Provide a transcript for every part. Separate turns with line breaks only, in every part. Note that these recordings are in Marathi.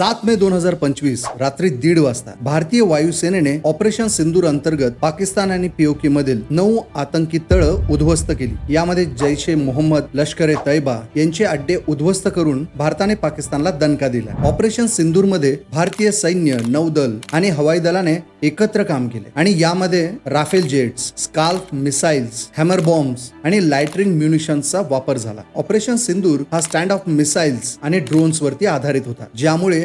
सात मे दोन हजार पंचवीस रात्री दीड वाजता भारतीय वायुसेनेने ऑपरेशन सिंदूर अंतर्गत पाकिस्तान आणि पीओके मधील नऊ आतंकी तळ उद्ध्वस्त केली. यामध्ये जैश ए मोहम्मद लष्कर ए तैबा यांचे अड्डे उद्ध्वस्त करून भारताने पाकिस्तानला दणका दिला. ऑपरेशन सिंदूरमध्ये भारतीय सैन्य नौदल आणि हवाई दलाने एकत्र काम केले आणि यामध्ये Rafale jets SCALP missiles hammer bombs आणि लाइटरिंग म्युनिशनचा वापर झाला. ऑपरेशन सिंदूर हा स्टँड ऑफ मिसाइल्स आणि ड्रोन्स वरती आधारित होता ज्यामुळे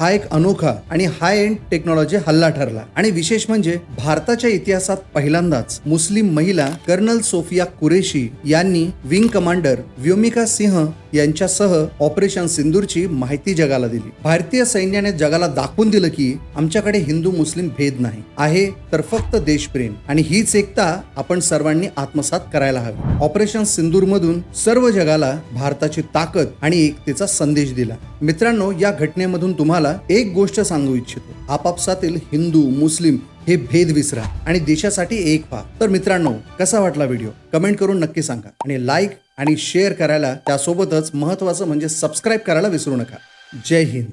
हा एक अनोखा आणि हाय एंड टेक्नॉलॉजी हल्ला ठरला. आणि विशेष म्हणजे भारताच्या इतिहासात पहिल्यांदाच मुस्लिम महिला कर्नल सोफिया कुरेशी यांनी विंग कमांडर व्योमिका सिंह यांच्यासह ऑपरेशन सिंदूरची माहिती जगाला दिली. भारतीय सैन्याने जगाला दाखवून दिलं की आमच्याकडे हिंदू मुस्लिम भेद नाही आहे तर फक्त देशप्रेम. आणि हीच एकता आपण सर्वांनी आत्मसात करायला हवी. ऑपरेशन सिंदूर मधून सर्व जगाला भारताची ताकद आणि एकतेचा संदेश दिला. मित्रांनो या घटनेमधून तुम्हाला तुम्हाला एक गोष्ट सांगू इच्छितो. आपापसातील हिंदू मुस्लिम हे भेद विसरा आणि देशासाठी एक व्हा. तर मित्रांनो कसा वाटला व्हिडिओ? कमेंट करून नक्की सांगा आणि लाईक आणि शेअर करायला त्यासोबतच महत्वाचं म्हणजे सबस्क्राईब करायला विसरू नका. जय हिंद.